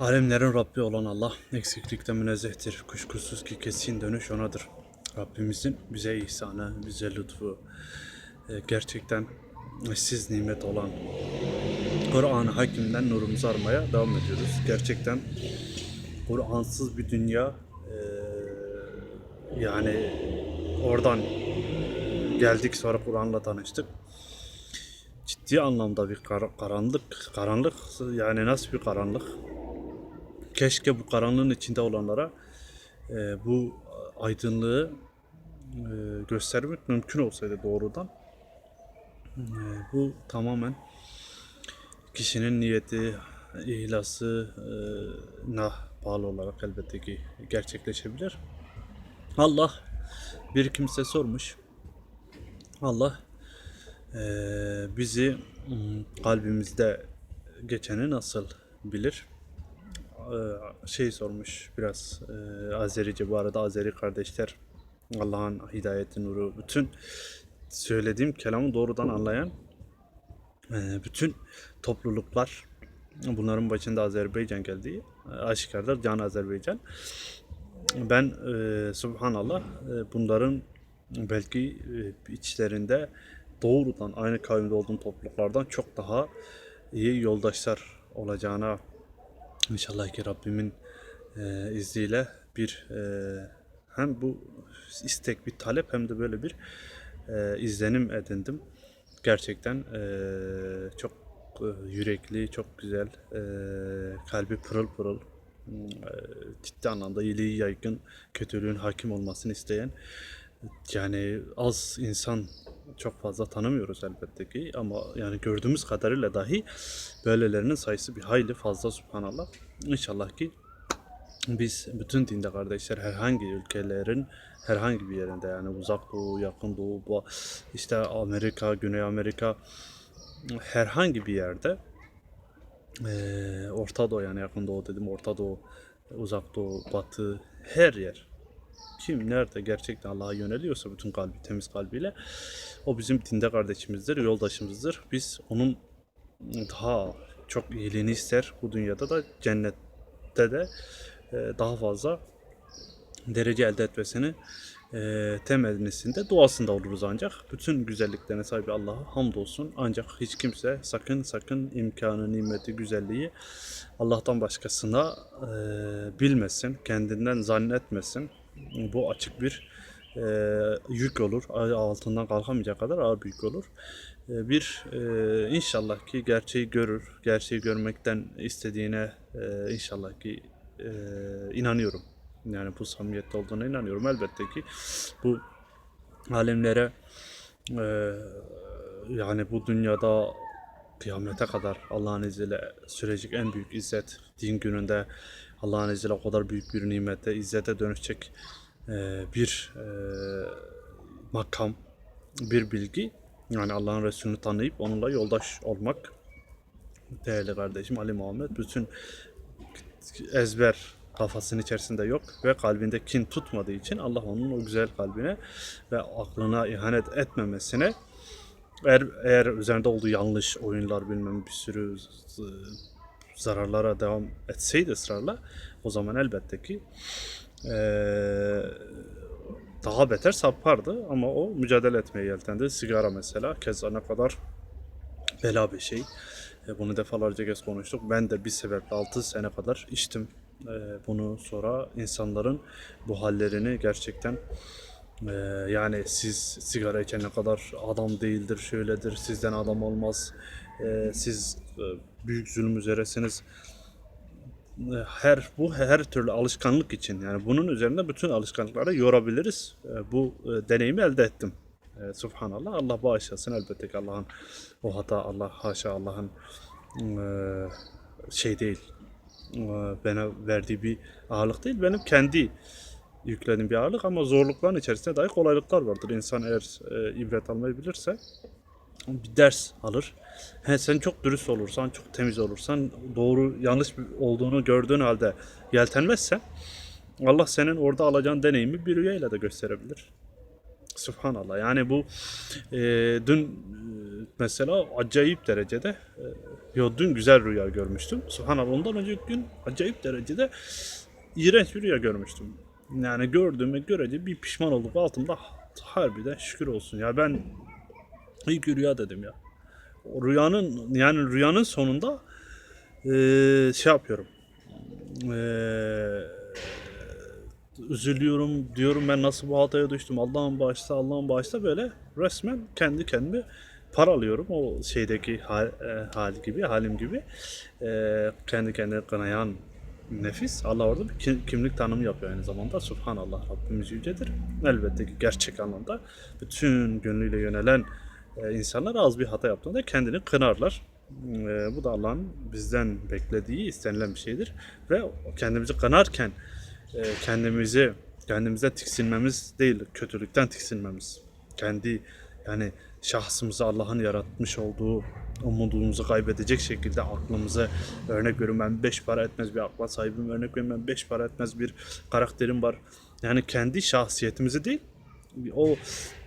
Alemlerin Rabbi olan Allah eksiklikten münezzehtir. Kuşkusuz ki kesin dönüş onadır. Rabbimizin bize ihsanı, bize lütfu, e, gerçekten eşsiz nimet olan Kur'an-ı Hakim'den nurumuzu aramaya devam ediyoruz. Gerçekten Kur'ansız bir dünya e, yani oradan geldik sonra Kur'an'la tanıştık. Ciddi anlamda bir kar- karanlık, karanlık yani nasıl bir karanlık? Keşke bu karanlığın içinde olanlara e, bu aydınlığı e, göstermek mümkün olsaydı doğrudan. E, bu tamamen kişinin niyeti, ihlası e, nah bağlı olarak elbette ki gerçekleşebilir. Allah bir kimse sormuş. Allah e, bizi kalbimizde geçeni nasıl bilir? E, şey sormuş biraz e, Azerice bu arada Azeri kardeşler Allah'ın hidayeti nuru bütün söylediğim kelamı doğrudan anlayan e, bütün topluluklar bunların başında Azerbaycan geldiği aşikardır Can Azerbaycan. Ben subhanallah bunların belki içlerinde doğrudan aynı kavimde olduğum topluluklardan çok daha iyi yoldaşlar olacağına İnşallah ki Rabbimin e, izniyle bir e, hem bu istek bir talep hem de böyle bir e, izlenim edindim. Gerçekten e, çok e, yürekli, çok güzel, e, kalbi pırıl pırıl, e, ciddi anlamda iyiliği yaygın, kötülüğün hakim olmasını isteyen yani az insan çok fazla tanımıyoruz elbette ki ama yani gördüğümüz kadarıyla dahi böylelerinin sayısı bir hayli fazla subhanallah. İnşallah ki biz bütün dinde kardeşler herhangi ülkelerin herhangi bir yerinde yani uzak doğu, yakın doğu, işte Amerika, Güney Amerika herhangi bir yerde eee Orta Doğu yani yakın doğu dedim Orta Doğu, uzak doğu, batı her yer kim nerede gerçekten Allah'a yöneliyorsa bütün kalbi temiz kalbiyle o bizim dinde kardeşimizdir, yoldaşımızdır. Biz onun daha çok iyiliğini ister bu dünyada da cennette de e, daha fazla derece elde etmesini e, temennisinde duasında oluruz ancak. Bütün güzelliklerine sahip Allah'a hamdolsun. Ancak hiç kimse sakın sakın imkanı, nimeti, güzelliği Allah'tan başkasına e, bilmesin, kendinden zannetmesin. Bu açık bir e, yük olur. Altından kalkamayacak kadar ağır bir yük olur. E, bir e, inşallah ki gerçeği görür, gerçeği görmekten istediğine e, inşallah ki e, inanıyorum. Yani bu samimiyette olduğuna inanıyorum. Elbette ki bu alemlere e, yani bu dünyada kıyamete kadar Allah'ın izniyle sürecek en büyük izzet din gününde Allah'ın izniyle o kadar büyük bir nimete, izzete dönüşecek e, bir e, makam, bir bilgi. Yani Allah'ın Resulünü tanıyıp onunla yoldaş olmak. Değerli kardeşim Ali Muhammed bütün ezber kafasının içerisinde yok ve kalbinde kin tutmadığı için Allah onun o güzel kalbine ve aklına ihanet etmemesine eğer, eğer üzerinde olduğu yanlış oyunlar bilmem bir sürü zararlara devam etseydi ısrarla o zaman elbette ki eee, daha beter sapardı ama o mücadele etmeye yeltendi. Sigara mesela keza ne kadar bela bir şey. E, Bunu defalarca kez konuştuk. Ben de bir sebeple 6 sene kadar içtim. E, Bunu sonra insanların bu hallerini gerçekten e, yani siz sigara içen ne kadar adam değildir, şöyledir, sizden adam olmaz, e, siz e, büyük zulüm üzeresiniz. E, Her bu her türlü alışkanlık için yani bunun üzerinde bütün alışkanlıkları yorabiliriz. E, Bu e, deneyimi elde ettim. E, Subhanallah. Allah bağışlasın elbette ki Allah'ın o hata Allah haşa Allah'ın e, şey değil e, bana verdiği bir ağırlık değil benim kendi yüklediğim bir ağırlık ama zorlukların içerisinde dahi kolaylıklar vardır. İnsan eğer e, ibret almayı bilirse bir ders alır. He, sen çok dürüst olursan, çok temiz olursan, doğru yanlış olduğunu gördüğün halde yeltenmezsen Allah senin orada alacağın deneyimi bir rüyayla da gösterebilir. Subhanallah. Yani bu e, dün e, mesela acayip derecede e, yo dün güzel rüya görmüştüm. Subhanallah ondan önceki gün acayip derecede iğrenç bir rüya görmüştüm. Yani gördüğüme görece bir pişman olduk altımda harbiden şükür olsun. Ya ben ilk rüya dedim ya. Rüyanın yani rüyanın sonunda e, şey yapıyorum. Eee üzülüyorum diyorum ben nasıl bu hataya düştüm? Allah'ın bağışla Allah'ın bağışla böyle resmen kendi kendimi paralıyorum o şeydeki hal, e, hal gibi halim gibi. E, kendi kendine kınayan nefis. Allah orada bir ki- kimlik tanımı yapıyor aynı zamanda. Subhanallah Rabbimiz yücedir. Elbette ki gerçek anlamda bütün gönlüyle yönelen e, insanlar az bir hata yaptığında kendini kınarlar E, bu da Allah'ın bizden beklediği istenilen bir şeydir ve kendimizi kınarken e, kendimizi kendimize tiksinmemiz değil, kötülükten tiksinmemiz. Kendi yani şahsımızı Allah'ın yaratmış olduğu umudumuzu kaybedecek şekilde aklımıza örnek veriyorum ben beş para etmez bir akla sahibim örnek veriyorum ben beş para etmez bir karakterim var. Yani kendi şahsiyetimizi değil o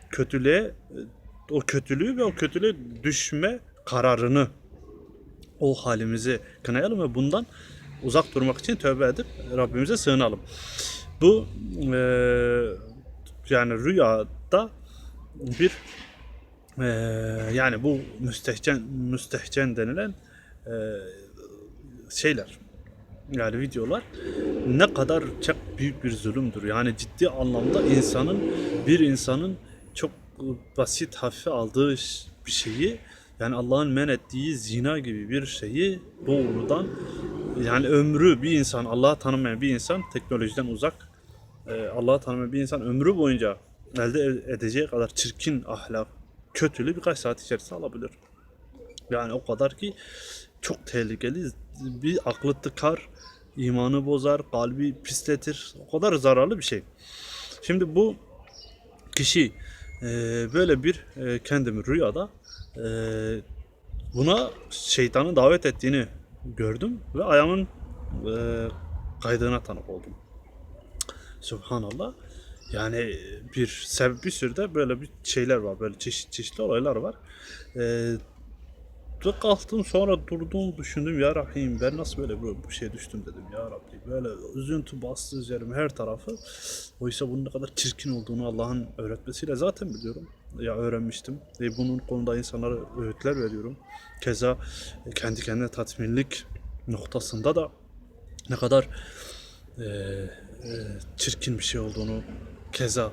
kötülüğe o kötülüğü ve o kötülüğe düşme kararını o halimizi kınayalım ve bundan uzak durmak için tövbe edip Rabbimize sığınalım. Bu eee, yani rüyada bir eee, yani bu müstehcen müstehcen denilen eee, şeyler yani videolar ne kadar çok büyük bir zulümdür. Yani ciddi anlamda insanın bir insanın çok basit hafife aldığı bir şeyi yani Allah'ın men ettiği zina gibi bir şeyi doğrudan yani ömrü bir insan Allah'ı tanımayan bir insan teknolojiden uzak e, Allah'ı tanımayan bir insan ömrü boyunca elde e- edeceği kadar çirkin ahlak kötülüğü birkaç saat içerisinde alabilir. Yani o kadar ki çok tehlikeli. Bir aklı tıkar, imanı bozar, kalbi pisletir. O kadar zararlı bir şey. Şimdi bu kişi e, böyle bir e, kendimi rüyada e, buna şeytanın davet ettiğini gördüm ve ayağımın e, kaydığına tanık oldum. Subhanallah. Yani bir bir sürü de böyle bir şeyler var. Böyle çeşit çeşitli olaylar var. E, ve kalktım sonra durdum düşündüm. Ya Rabbim ben nasıl böyle bir bu şeye düştüm? dedim. Ya Rabbi böyle üzüntü bastı üzerime her tarafı. Oysa bunun ne kadar çirkin olduğunu Allah'ın öğretmesiyle zaten biliyorum. Ya öğrenmiştim. Ve bunun konuda insanlara öğütler veriyorum. Keza kendi kendine tatminlik noktasında da ne kadar eee, eee, çirkin bir şey olduğunu keza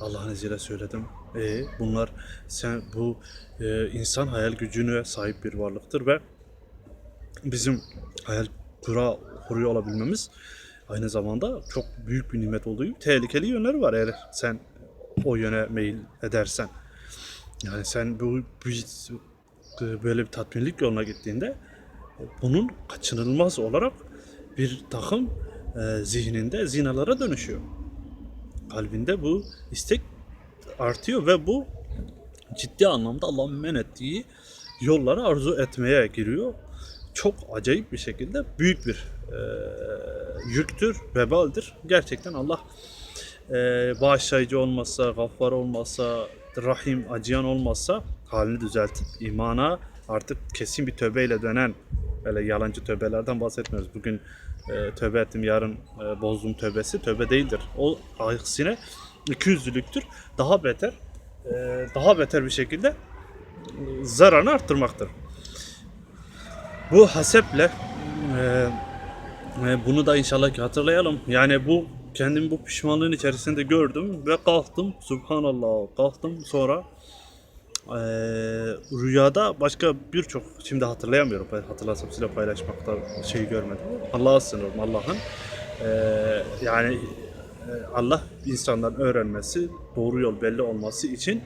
Allah'ın izniyle söyledim. E, bunlar sen bu e, insan hayal gücüne sahip bir varlıktır ve bizim hayal kura kuruyor olabilmemiz aynı zamanda çok büyük bir nimet olduğu tehlikeli yönleri var eğer sen o yöne meyil edersen. Yani sen bu, bu böyle bir tatminlik yoluna gittiğinde bunun kaçınılmaz olarak bir takım e, zihninde zinalara dönüşüyor. Kalbinde bu istek artıyor ve bu ciddi anlamda Allah'ın men ettiği yolları arzu etmeye giriyor. Çok acayip bir şekilde büyük bir e, yüktür, vebaldir. Gerçekten Allah e, bağışlayıcı olmazsa, gaffar olmazsa, rahim, acıyan olmazsa halini düzeltip imana artık kesin bir tövbeyle dönen böyle yalancı tövbelerden bahsetmiyoruz. Bugün e, tövbe ettim yarın e, bozdum tövbesi tövbe değildir. O aksine ikiyüzlülüktür. Daha beter e, daha beter bir şekilde zararını arttırmaktır. Bu haseple e, e, bunu da inşallah ki hatırlayalım. Yani bu kendimi bu pişmanlığın içerisinde gördüm ve kalktım. Subhanallah kalktım sonra e, rüyada başka birçok şimdi hatırlayamıyorum. Ben hatırlasam size paylaşmakta şey görmedim. Allah'a sınırım Allah'ın e, yani Allah insanların öğrenmesi, doğru yol belli olması için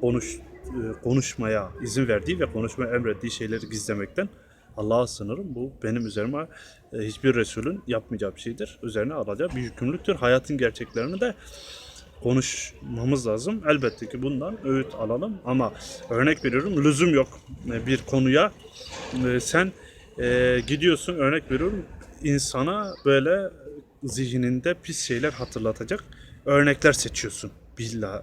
konuş e, konuşmaya izin verdiği ve konuşmaya emrettiği şeyleri gizlemekten Allah'a sınırım. Bu benim üzerime e, hiçbir Resulün yapmayacağı bir şeydir. Üzerine alacağı bir yükümlülüktür. Hayatın gerçeklerini de konuşmamız lazım. Elbette ki bundan öğüt alalım ama örnek veriyorum lüzum yok E, bir konuya sen gidiyorsun örnek veriyorum insana böyle zihninde pis şeyler hatırlatacak örnekler seçiyorsun. Billah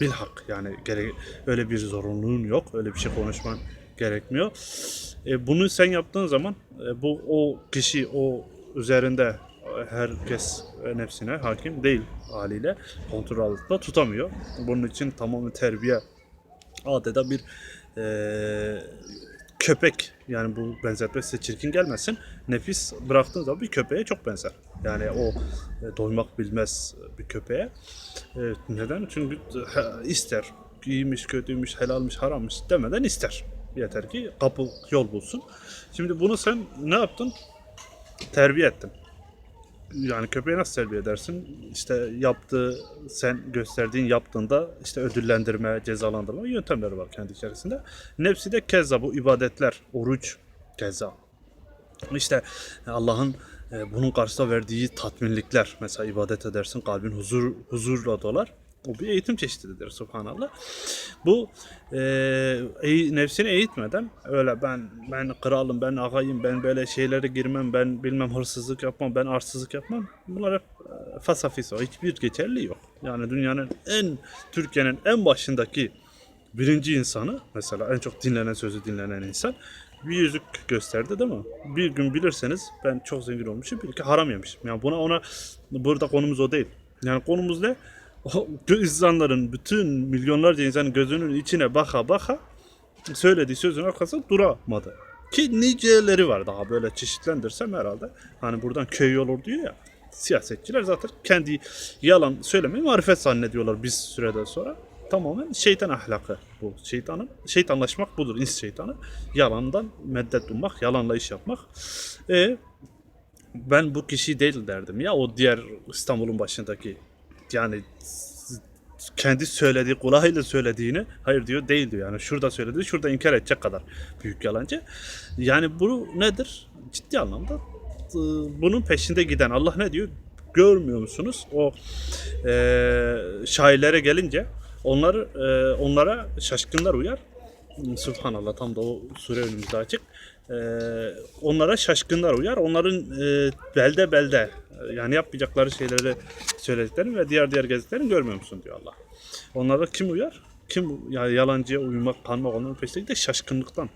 bilhak yani gere- öyle bir zorunluluğun yok. Öyle bir şey konuşman gerekmiyor. E, bunu sen yaptığın zaman e, bu o kişi o üzerinde herkes nefsine hakim değil haliyle kontrol altında tutamıyor. Bunun için tamamen terbiye adeta bir e, köpek yani bu benzetme size çirkin gelmesin. Nefis bıraktığın zaman bir köpeğe çok benzer. Yani o e, doymak bilmez bir köpeğe. E, neden? Çünkü e, ister. İyiymiş, kötüymüş, helalmiş, harammış demeden ister. Yeter ki kapı yol bulsun. Şimdi bunu sen ne yaptın? Terbiye ettin. Yani köpeği nasıl terbiye edersin? İşte yaptığı, sen gösterdiğin yaptığında işte ödüllendirme, cezalandırma yöntemleri var kendi içerisinde. Nefsi de keza bu ibadetler, oruç keza. İşte Allah'ın e, bunun karşısında verdiği tatminlikler. Mesela ibadet edersin, kalbin huzur huzurla dolar. O bir eğitim çeşididir subhanallah. Bu e, nefsini eğitmeden öyle ben ben kralım, ben ağayım, ben böyle şeylere girmem, ben bilmem hırsızlık yapmam, ben arsızlık yapmam. Bunlar hep e, fasafiso. Hiçbir geçerli yok. Yani dünyanın en Türkiye'nin en başındaki birinci insanı mesela en çok dinlenen sözü dinlenen insan bir yüzük gösterdi değil mi? Bir gün bilirseniz ben çok zengin olmuşum bir ki haram yemişim. Yani buna ona burada konumuz o değil. Yani konumuz ne? O insanların bütün milyonlarca insanın gözünün içine baka baka söylediği sözün arkasında duramadı. Ki niceleri var daha böyle çeşitlendirsem herhalde. Hani buradan köy olur diyor ya. Siyasetçiler zaten kendi yalan söylemeyi marifet zannediyorlar biz süreden sonra. Tamamen şeytan ahlakı bu. Şeytanın, şeytanlaşmak budur. ins şeytanı. Yalandan meddet ummak, yalanla iş yapmak. E, ben bu kişi değil derdim ya o diğer İstanbul'un başındaki yani kendi söylediği kulağıyla söylediğini hayır diyor değil diyor. Yani şurada söyledi şurada inkar edecek kadar büyük yalancı. Yani bu nedir? Ciddi anlamda e, bunun peşinde giden Allah ne diyor? Görmüyor musunuz? O e, şairlere gelince onları e, onlara şaşkınlar uyar. Subhanallah tam da o sure önümüzde açık. E, onlara şaşkınlar uyar. Onların e, belde belde e, yani yapmayacakları şeyleri söylediklerini ve diğer diğer gezdiklerini görmüyor musun diyor Allah. Onlara kim uyar? Kim yani yalancıya uymak, kanmak onların peşinde de şaşkınlıktan.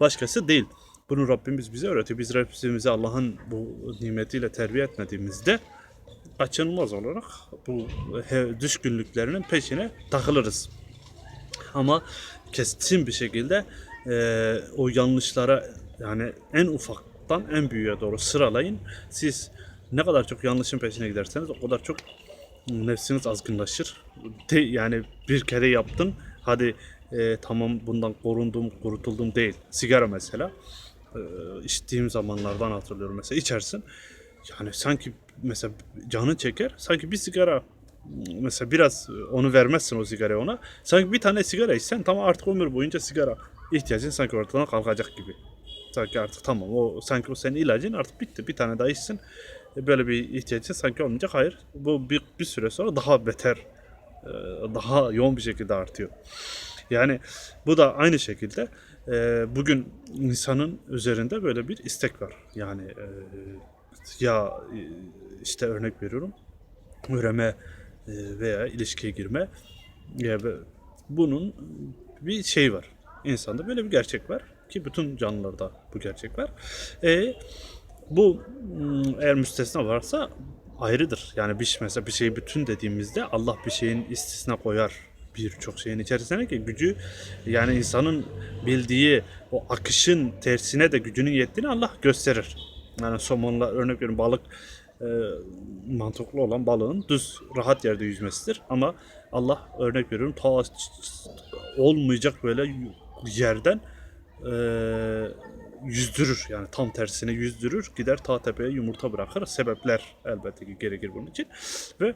Başkası değil. Bunu Rabbimiz bize öğretiyor. Biz Rabbimizi Allah'ın bu nimetiyle terbiye etmediğimizde kaçınılmaz olarak bu düşkünlüklerinin peşine takılırız. Ama kesin bir şekilde eee, o yanlışlara yani en ufaktan en büyüğe doğru sıralayın. Siz ne kadar çok yanlışın peşine giderseniz o kadar çok nefsiniz azgınlaşır. De, yani bir kere yaptın hadi eee, tamam bundan korundum kurutuldum değil. Sigara mesela eee, içtiğim zamanlardan hatırlıyorum mesela içersin. Yani sanki mesela canı çeker. Sanki bir sigara mesela biraz onu vermezsin o sigarayı ona. Sanki bir tane sigara içsen tamam artık ömür boyunca sigara ihtiyacın sanki ortadan kalkacak gibi. Sanki artık tamam o sanki o senin ilacın artık bitti. Bir tane daha içsin. E, Böyle bir ihtiyacın sanki olmayacak. Hayır. Bu bir, bir süre sonra daha beter e, daha yoğun bir şekilde artıyor. Yani bu da aynı şekilde e, bugün insanın üzerinde böyle bir istek var. Yani ya işte örnek veriyorum üreme veya ilişkiye girme bunun bir şey var. İnsanda böyle bir gerçek var ki bütün canlılarda bu gerçek var. E, bu mm, eğer müstesna varsa ayrıdır. Yani bir mesela bir şeyi bütün dediğimizde Allah bir şeyin istisna koyar birçok şeyin içerisine ki gücü yani insanın bildiği o akışın tersine de gücünün yettiğini Allah gösterir. Yani somonla örnek veriyorum balık e, mantıklı olan balığın düz rahat yerde yüzmesidir. Ama Allah örnek veriyorum ta olmayacak böyle yerden e, yüzdürür. Yani tam tersine yüzdürür. Gider ta tepeye yumurta bırakır. Sebepler elbette ki gerekir bunun için. Ve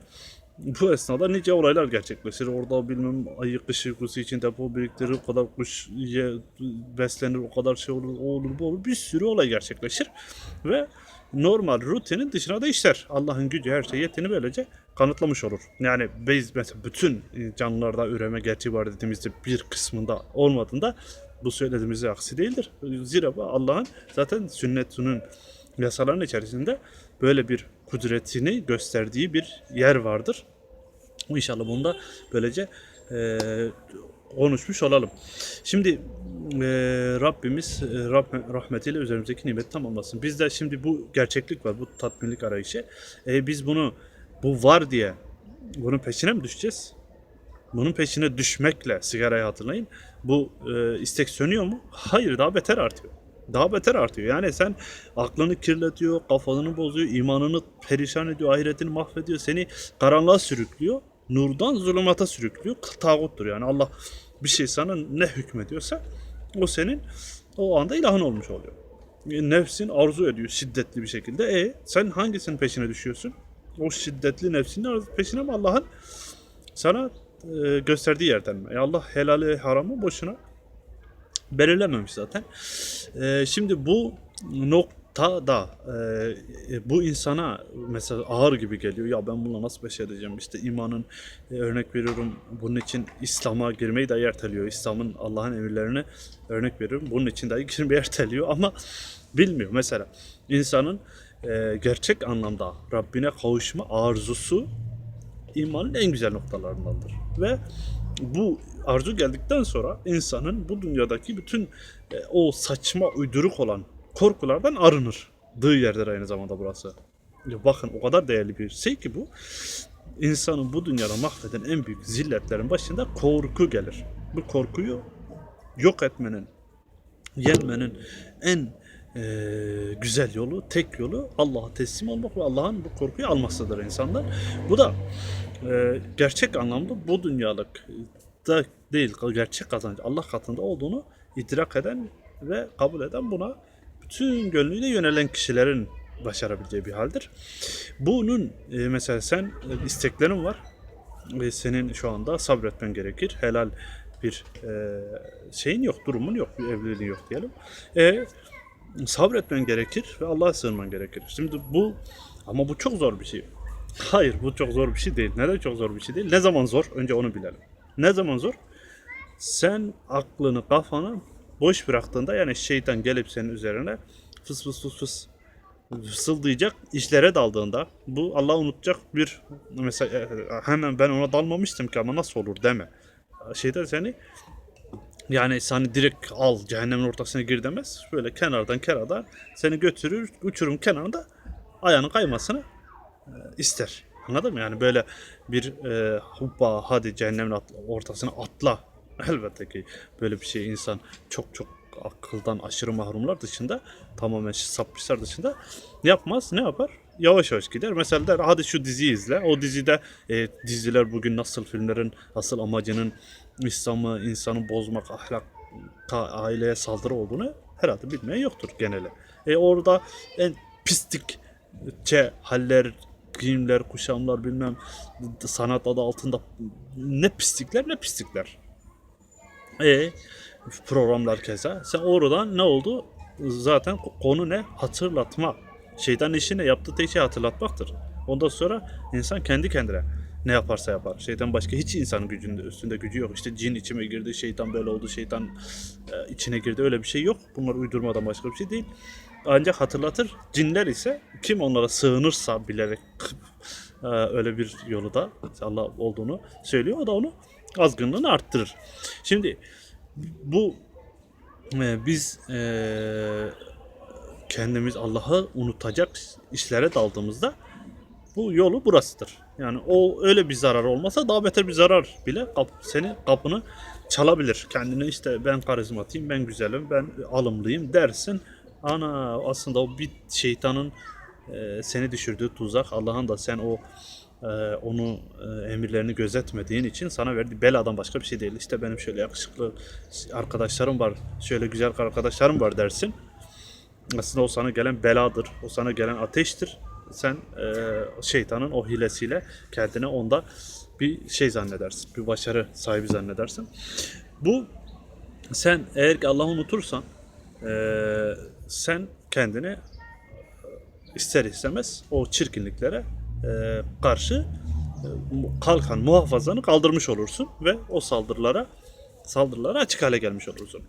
bu esnada nice olaylar gerçekleşir. Orada bilmem ayı kış uykusu için depo biriktirir, o kadar kuş ye, beslenir, o kadar şey olur, o olur, bu olur. Bir sürü olay gerçekleşir. Ve normal rutinin dışına da işler. Allah'ın gücü her şeye yettiğini böylece kanıtlamış olur. Yani biz mesela bütün canlılarda üreme gerçeği var dediğimizde bir kısmında olmadığında bu söylediğimiz aksi değildir. Zira bu Allah'ın zaten sünnetinin yasaların içerisinde böyle bir kudretini gösterdiği bir yer vardır. İnşallah bunu da böylece e, konuşmuş olalım. Şimdi e, Rabbimiz e, rahmetiyle üzerimizdeki nimet tamamlasın. Bizde şimdi bu gerçeklik var, bu tatminlik arayışı. E, biz bunu bu var diye bunun peşine mi düşeceğiz? Bunun peşine düşmekle sigarayı hatırlayın. Bu e, istek sönüyor mu? Hayır, daha beter artıyor. Daha beter artıyor. Yani sen aklını kirletiyor, kafanı bozuyor, imanını perişan ediyor, ahiretini mahvediyor, seni karanlığa sürüklüyor. Nurdan zulümata sürüklüyor. Tağuttur yani Allah bir şey sana ne hükmediyorsa o senin o anda ilahın olmuş oluyor. E, Nefsin arzu ediyor şiddetli bir şekilde. E sen hangisinin peşine düşüyorsun? O şiddetli nefsinin peşine mi Allah'ın sana e, gösterdiği yerden mi? E Allah helali haramı boşuna belirlememiş zaten. E, şimdi bu noktada e, bu insana mesela ağır gibi geliyor. Ya ben bununla nasıl baş edeceğim? İşte imanın e, örnek veriyorum. Bunun için İslam'a girmeyi de erteliyor. İslam'ın Allah'ın emirlerine örnek veriyorum. Bunun için dahi girmeyi erteliyor ama bilmiyor. Mesela insanın e, gerçek anlamda Rabbine kavuşma arzusu imanın en güzel noktalarındandır. Ve bu arzu geldikten sonra insanın bu dünyadaki bütün e, o saçma uyduruk olan korkulardan arınır. Dığı yerdir aynı zamanda burası. Ya bakın o kadar değerli bir şey ki bu. İnsanın bu dünyada mahveden en büyük zilletlerin başında korku gelir. Bu korkuyu yok etmenin, yenmenin en e, güzel yolu, tek yolu Allah'a teslim olmak ve Allah'ın bu korkuyu almasıdır insanlar. Bu da e, gerçek anlamda bu dünyalık da değil, gerçek kazanç Allah katında olduğunu idrak eden ve kabul eden buna bütün gönlüyle yönelen kişilerin başarabileceği bir haldir. Bunun e, mesela sen e, isteklerin var ve senin şu anda sabretmen gerekir. Helal bir e, şeyin yok, durumun yok, bir evliliğin yok diyelim. E, sabretmen gerekir ve Allah'a sığınman gerekir. Şimdi bu ama bu çok zor bir şey. Hayır bu çok zor bir şey değil. Neden çok zor bir şey değil? Ne zaman zor? Önce onu bilelim. Ne zaman zor? Sen aklını, kafanı boş bıraktığında yani şeytan gelip senin üzerine fıs fıs fıs fıs fısıldayacak işlere daldığında bu Allah unutacak bir mesela e, hemen ben ona dalmamıştım ki ama nasıl olur deme. Şeyden seni yani seni direkt al cehennemin ortasına gir demez. Böyle kenardan kenardan seni götürür uçurum kenarında ayağının kaymasını e, ister. Anladın mı? Yani böyle bir e, hubba hadi cehennemin ortasına atla. Elbette ki böyle bir şey insan çok çok akıldan aşırı mahrumlar dışında tamamen sapmışlar dışında yapmaz. Ne yapar? Yavaş yavaş gider. Mesela der hadi şu diziyi izle. O dizide e, diziler bugün nasıl filmlerin asıl amacının İslam'ı, insanı bozmak, ahlak, ta, aileye saldırı olduğunu herhalde bilmeyen yoktur geneli. E orada en pislikçe haller, giyimler, kuşamlar bilmem sanat adı altında ne pislikler ne pislikler. E programlar keza. Sen oradan ne oldu? Zaten konu ne? Hatırlatma. Şeytan işi ne? Yaptığı tek şey hatırlatmaktır. Ondan sonra insan kendi kendine ne yaparsa yapar. Şeytan başka hiç insanın gücünde üstünde gücü yok. İşte cin içime girdi, şeytan böyle oldu, şeytan e, içine girdi öyle bir şey yok. Bunlar uydurmadan başka bir şey değil. Ancak hatırlatır. Cinler ise kim onlara sığınırsa bilerek e, öyle bir yolu da Allah olduğunu söylüyor. O da onu azgınlığını arttırır. Şimdi bu e, biz e, kendimiz Allah'ı unutacak işlere daldığımızda bu yolu burasıdır. Yani o öyle bir zarar olmasa daha beter bir zarar bile kap, seni kapını çalabilir. Kendini işte ben karizmatiyim, ben güzelim, ben alımlıyım dersin. Ana aslında o bir şeytanın e, seni düşürdüğü tuzak. Allah'ın da sen o e, onu e, emirlerini gözetmediğin için sana verdiği beladan başka bir şey değil. İşte benim şöyle yakışıklı arkadaşlarım var, şöyle güzel arkadaşlarım var dersin. Aslında o sana gelen beladır, o sana gelen ateştir. Sen e, şeytanın o hilesiyle kendine onda bir şey zannedersin, bir başarı sahibi zannedersin. Bu sen eğer ki Allah'ı unutursan e, sen kendini ister istemez o çirkinliklere karşı e, kalkan muhafazanı kaldırmış olursun ve o saldırılara saldırılara açık hale gelmiş olursun.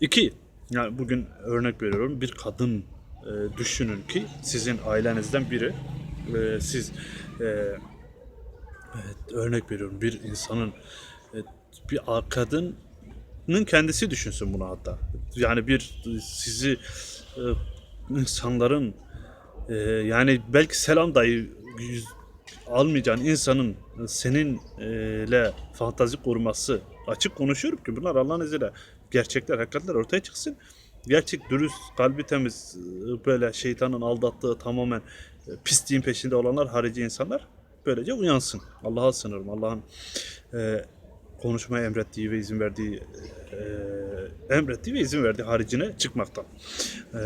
İki, yani bugün örnek veriyorum bir kadın e, düşünün ki sizin ailenizden biri e, siz e, evet, örnek veriyorum bir insanın e, bir kadının kendisi düşünsün bunu hatta. Yani bir sizi e, insanların e, yani belki selam dahi yüz- almayacağın insanın seninle fantazi kurması açık konuşuyorum ki bunlar Allah'ın izniyle gerçekler, hakikatler ortaya çıksın. Gerçek, dürüst, kalbi temiz, e, böyle şeytanın aldattığı tamamen e, pisliğin peşinde olanlar, harici insanlar böylece uyansın. Allah'a sınırım. Allah'ın e, konuşmaya emrettiği ve izin verdiği e, emrettiği ve izin verdiği haricine çıkmaktan. E,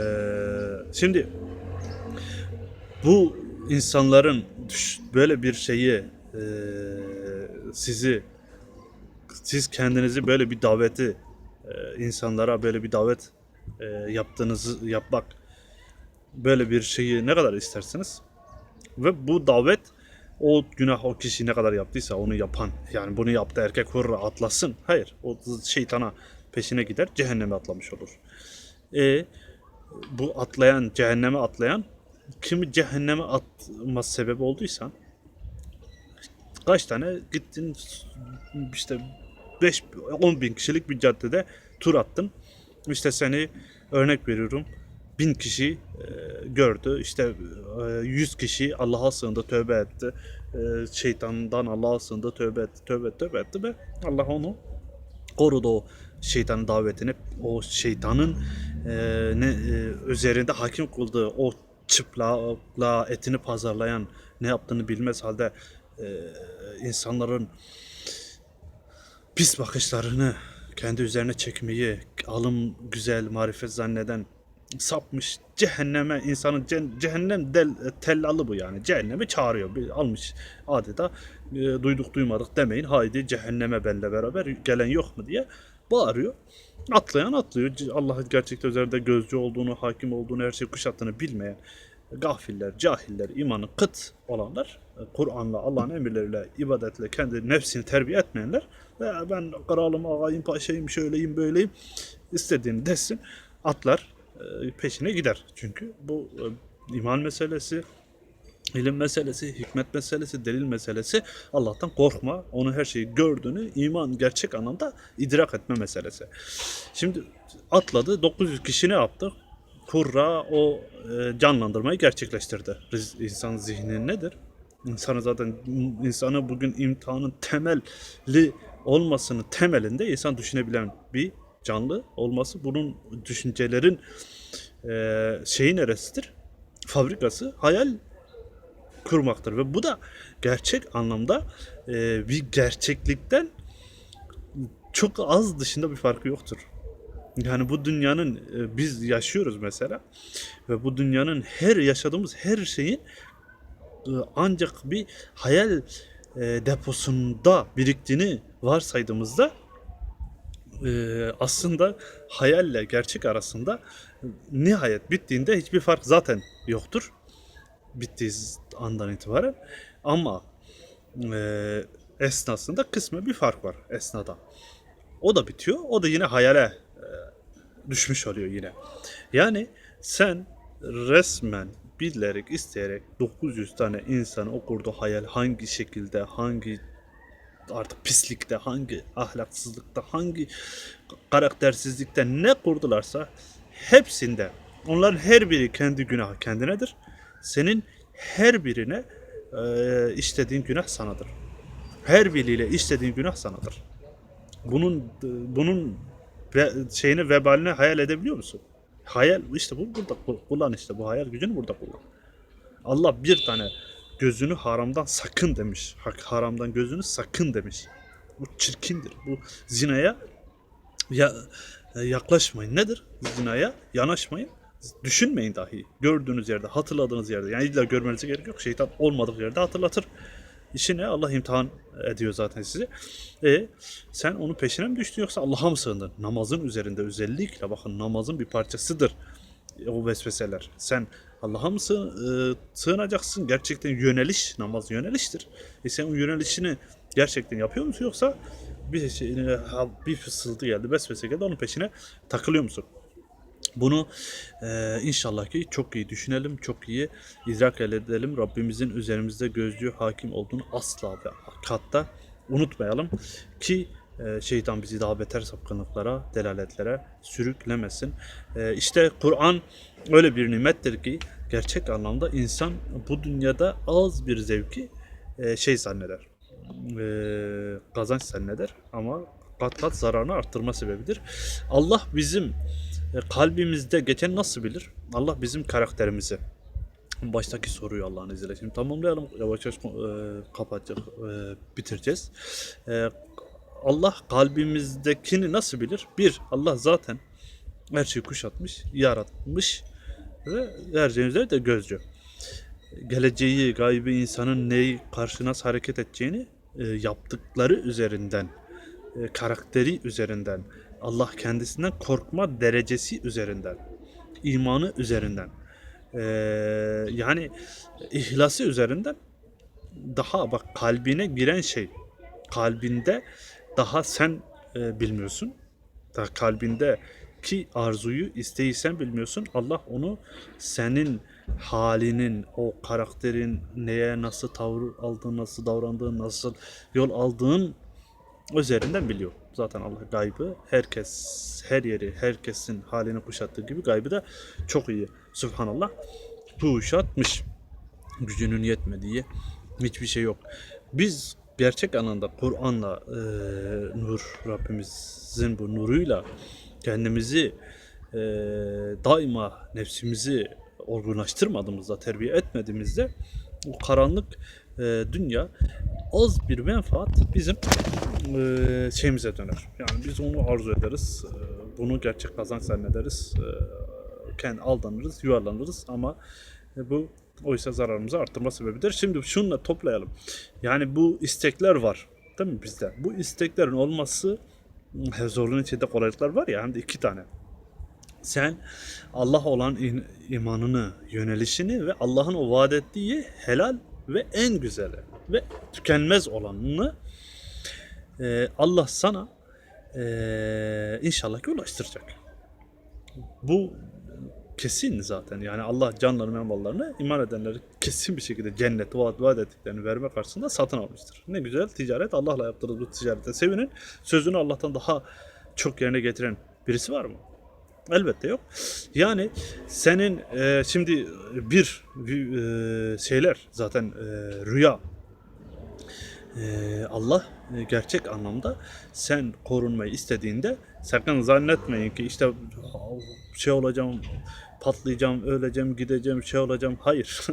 şimdi bu insanların böyle bir şeyi e, sizi siz kendinizi böyle bir daveti e, insanlara böyle bir davet e, yaptığınızı yapmak böyle bir şeyi ne kadar istersiniz? Ve bu davet o günah o kişi ne kadar yaptıysa onu yapan yani bunu yaptı erkek hurra atlasın. Hayır o şeytana peşine gider cehenneme atlamış olur. E bu atlayan cehenneme atlayan kimi cehenneme atma sebebi olduysan kaç tane gittin işte 5 10 bin kişilik bir caddede tur attın. İşte seni örnek veriyorum bin kişi e, gördü. İşte e, 100 kişi Allah'a sığındı, tövbe etti. E, şeytandan Allah'a sığındı, tövbe etti, tövbe etti, tövbe etti ve Allah onu korudu o şeytanın davetini. O şeytanın e, ne e, üzerinde hakim kıldığı o çıplakla etini pazarlayan ne yaptığını bilmez halde e, insanların pis bakışlarını kendi üzerine çekmeyi alım güzel marifet zanneden sapmış cehenneme insanın ce- cehennem del, tellalı bu yani. Cehenneme çağırıyor. Bir almış adeta e, duyduk duymadık demeyin. Haydi cehenneme benle beraber gelen yok mu diye bağırıyor atlayan atlıyor Allah'ın gerçekten üzerinde gözcü olduğunu hakim olduğunu her şeyi kuşattığını bilmeyen gafiller, cahiller, imanı kıt olanlar, e, Kur'an'la, Allah'ın emirleriyle, ibadetle kendi nefsini terbiye etmeyenler ve ben kralım, ağayım, paşayım, şöyleyim, böyleyim istediğini desin, atlar e, peşine gider. Çünkü bu e, iman meselesi, ilim meselesi, hikmet meselesi, delil meselesi, Allah'tan korkma, onu her şeyi gördüğünü iman gerçek anlamda idrak etme meselesi. Şimdi atladı, 900 kişi ne yaptı? Kurra o e, canlandırmayı gerçekleştirdi. İnsan zihni nedir? İnsanı zaten insanı bugün imtihanın temelli olmasının temelinde insan düşünebilen bir canlı olması. Bunun düşüncelerin e, şeyi neresidir? Fabrikası hayal kurmaktır ve bu da gerçek anlamda e, bir gerçeklikten çok az dışında bir farkı yoktur. Yani bu dünyanın e, biz yaşıyoruz mesela ve bu dünyanın her yaşadığımız her şeyin e, ancak bir hayal e, deposunda biriktiğini varsaydığımızda e, aslında hayalle gerçek arasında nihayet bittiğinde hiçbir fark zaten yoktur. Bittiği andan itibaren ama e, esnasında kısmen bir fark var esnada. O da bitiyor. O da yine hayale e, düşmüş oluyor yine. Yani sen resmen bilerek isteyerek 900 tane insanı o kurduğu hayal hangi şekilde hangi artık pislikte hangi ahlaksızlıkta hangi karaktersizlikte ne kurdularsa hepsinde onların her biri kendi günahı kendinedir. Senin her birine e, işlediğin günah sanadır. Her biriyle işlediğin günah sanadır bunun bunun şeyini vebalini hayal edebiliyor musun? Hayal işte bu burada kul- kullan işte bu hayal gücünü burada kullan. Allah bir tane gözünü haramdan sakın demiş. Hak haramdan gözünü sakın demiş. Bu çirkindir. Bu zinaya ya, yaklaşmayın. Nedir? Zinaya yanaşmayın. Düşünmeyin dahi. Gördüğünüz yerde, hatırladığınız yerde. Yani illa görmenize gerek yok. Şeytan olmadık yerde hatırlatır. İşi ne? Allah imtihan ediyor zaten sizi. E sen onun peşine mi düştün yoksa Allah'a mı sığındın? Namazın üzerinde özellikle bakın namazın bir parçasıdır o vesveseler. Sen Allah'a mı e, sığınacaksın? Gerçekten yöneliş, namaz yöneliştir. E sen o yönelişini gerçekten yapıyor musun yoksa bir şey, ha, bir fısıltı geldi, vesvese geldi onun peşine takılıyor musun? Bunu e, inşallah ki çok iyi düşünelim, çok iyi idrak edelim. Rabbimizin üzerimizde gözlüğü hakim olduğunu asla ve katta unutmayalım ki e, şeytan bizi daha beter sapkınlıklara, delaletlere sürüklemesin. E, işte Kur'an öyle bir nimettir ki gerçek anlamda insan bu dünyada az bir zevki e, şey zanneder. E, kazanç zanneder ama kat kat zararını arttırma sebebidir. Allah bizim kalbimizde geçen nasıl bilir? Allah bizim karakterimizi baştaki soruyu Allah'ın izniyle şimdi tamamlayalım. Yavaş yavaş e, kapatacak, e, bitireceğiz. E, Allah kalbimizdekini nasıl bilir? Bir, Allah zaten her şeyi kuşatmış, yaratmış ve her şeyin üzerinde de gözcü. Geleceği, gaybi insanın neyi karşı nasıl hareket edeceğini e, yaptıkları üzerinden, e, karakteri üzerinden, Allah kendisinden korkma derecesi üzerinden, imanı üzerinden, e, yani ihlası üzerinden daha bak kalbine giren şey, kalbinde daha sen e, bilmiyorsun. Daha kalbinde ki arzuyu, isteği sen bilmiyorsun. Allah onu senin halinin, o karakterin neye nasıl tavır aldığın, nasıl davrandığın, nasıl yol aldığın üzerinden biliyor. Zaten Allah gaybı herkes, her yeri, herkesin halini kuşattığı gibi gaybı da çok iyi. Subhanallah. Kuşatmış. Gücünün yetmediği hiçbir şey yok. Biz gerçek anlamda Kur'an'la e, nur Rabbimizin bu nuruyla kendimizi e, daima nefsimizi olgunlaştırmadığımızda, terbiye etmediğimizde o karanlık e, dünya az bir menfaat bizim e, şeyimize döner. Yani biz onu arzu ederiz. e, bunu gerçek kazanç zannederiz. E, kendi aldanırız, yuvarlanırız ama e, bu oysa zararımızı arttırma sebebidir. Şimdi şununla toplayalım. Yani bu istekler var. Değil mi bizde? Bu isteklerin olması e, zorluğun içinde kolaylıklar var ya hem de iki tane. Sen Allah olan imanını, yönelişini ve Allah'ın o vaat ettiği helal ve en güzeli ve tükenmez olanını e, Allah sana e, inşallah ki ulaştıracak. Bu kesin zaten. Yani Allah canlarını ve mallarını iman edenleri kesin bir şekilde cennet vaat, vaat ettiklerini verme karşısında satın almıştır. Ne güzel ticaret Allah'la yaptığınız bu ticarete sevinin. Sözünü Allah'tan daha çok yerine getiren birisi var mı? Elbette yok. Yani senin e, şimdi bir, e, şeyler zaten e, rüya ee, Allah e, gerçek anlamda sen korunmayı istediğinde sakın zannetmeyin ki işte şey olacağım, patlayacağım, öleceğim, gideceğim, şey olacağım. Hayır.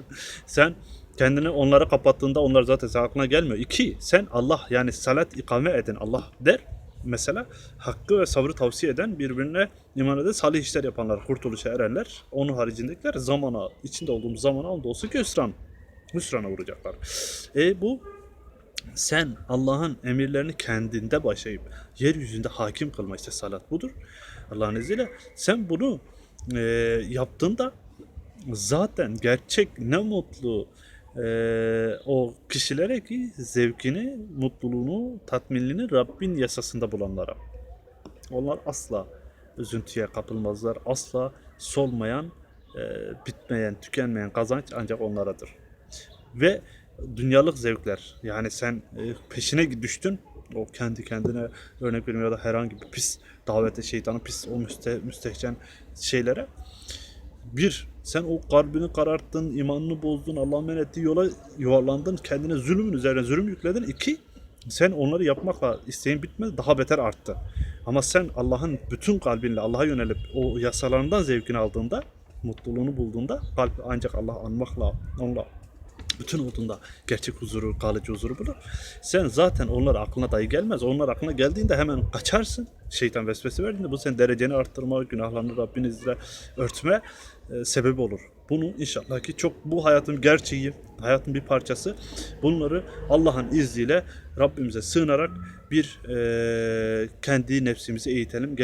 sen kendini onlara kapattığında onlar zaten aklına gelmiyor. İki, sen Allah yani salat ikame eden Allah der. Mesela hakkı ve sabrı tavsiye eden birbirine iman eden salih işler yapanlar, kurtuluşa erenler, onun haricindekiler zamana, içinde olduğumuz zamana onda olsa ki hüsran, hüsrana uğrayacaklar. E bu sen Allah'ın emirlerini kendinde başlayıp yeryüzünde hakim kılma işte salat budur. Allah'ın izniyle sen bunu e, yaptığında zaten gerçek ne mutlu e, o kişilere ki zevkini, mutluluğunu, tatminliğini Rabbin yasasında bulanlara. Onlar asla üzüntüye kapılmazlar. Asla solmayan, e, bitmeyen, tükenmeyen kazanç ancak onlaradır. Ve dünyalık zevkler yani sen e, peşine düştün o kendi kendine örnek veriyorum ya da herhangi bir pis davete şeytanın pis o müste, müstehcen şeylere bir sen o kalbini kararttın imanını bozdun Allah'ın men ettiği yola yuvarlandın kendine zulümün üzerine zulüm yükledin. İki sen onları yapmakla isteğin bitmedi daha beter arttı. Ama sen Allah'ın bütün kalbinle Allah'a yönelip o yasalarından zevkini aldığında mutluluğunu bulduğunda kalp ancak Allah anmakla onunla bütün olduğunda gerçek huzuru, kalıcı huzuru bulur. Sen zaten onlar aklına dahi gelmez. Onlar aklına geldiğinde hemen kaçarsın. Şeytan vesvese verdiğinde bu senin dereceni arttırma, günahlarını Rabbin izniyle örtme e, sebebi olur. Bunu inşallah ki çok bu hayatın gerçeği, hayatın bir parçası. Bunları Allah'ın izniyle Rabbimize sığınarak bir e, kendi nefsimizi eğitelim.